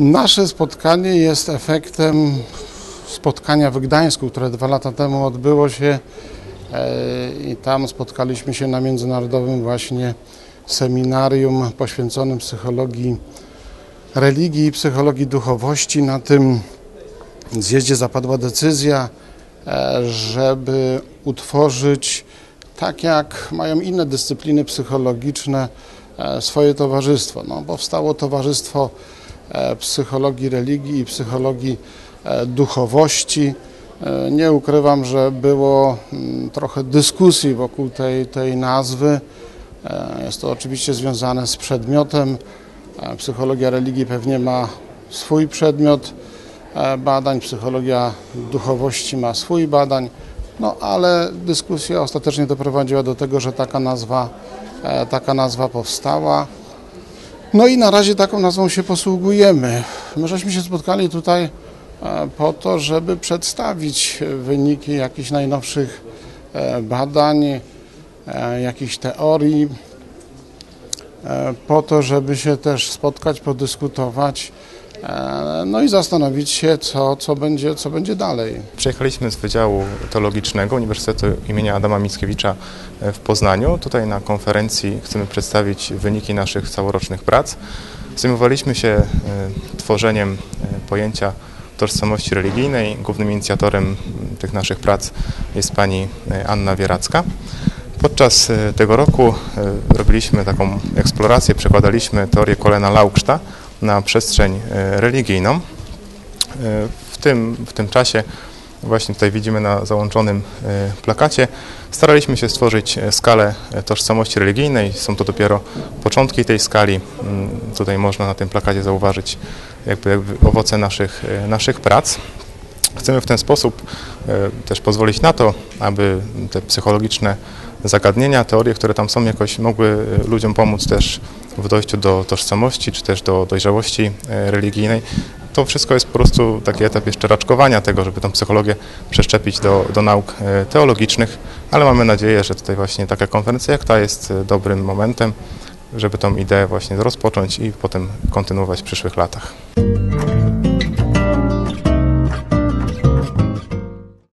Nasze spotkanie jest efektem spotkania w Gdańsku, które dwa lata temu odbyło się e, i tam spotkaliśmy się na międzynarodowym właśnie seminarium poświęconym psychologii religii i psychologii duchowości. Na tym zjeździe zapadła decyzja, e, żeby utworzyć, tak jak mają inne dyscypliny psychologiczne, e, swoje towarzystwo. No, powstało Towarzystwo Psychologii Religii i Psychologii Duchowości. Nie ukrywam, że było mm, trochę dyskusji wokół tej, tej nazwy. Jest to oczywiście związane z przedmiotem. Psychologia religii pewnie ma swój przedmiot badań, psychologia duchowości ma swój badań, no ale dyskusja ostatecznie doprowadziła do tego, że taka nazwa, e, taka nazwa powstała. No i na razie taką nazwą się posługujemy. My żeśmy się spotkali tutaj e, po to, żeby przedstawić wyniki jakichś najnowszych e, badań, jakichś teorii, po to, żeby się też spotkać, podyskutować E, no i zastanowić się, co, co, będzie, co będzie dalej. Przyjechaliśmy z Wydziału Teologicznego Uniwersytetu imienia Adama Mickiewicza w Poznaniu. Tutaj na konferencji chcemy przedstawić wyniki naszych całorocznych prac. Zajmowaliśmy się e, tworzeniem e, pojęcia tożsamości religijnej. Głównym inicjatorem tych naszych prac jest pani Anna Wieracka. Podczas tego roku robiliśmy taką eksplorację, przekładaliśmy teorię Kolena Laukszta, na przestrzeń e, religijną. E, w tym, w tym czasie, właśnie tutaj widzimy na załączonym e, plakacie, staraliśmy się stworzyć skalę tożsamości religijnej. Są to dopiero początki tej skali. Mm, tutaj można na tym plakacie zauważyć jakby, owoce naszych, naszych prac. Chcemy w ten sposób też pozwolić na to, aby te psychologiczne zagadnienia, teorie, które tam są, jakoś mogły ludziom pomóc też w dojściu do tożsamości, czy też do dojrzałości e, religijnej. To wszystko jest po prostu taki etap jeszcze raczkowania tego, żeby tą psychologię przeszczepić do, do nauk e, teologicznych, ale mamy nadzieję, że tutaj właśnie taka konferencja jak ta jest e, dobrym momentem, żeby tą ideę właśnie rozpocząć i potem kontynuować w przyszłych latach.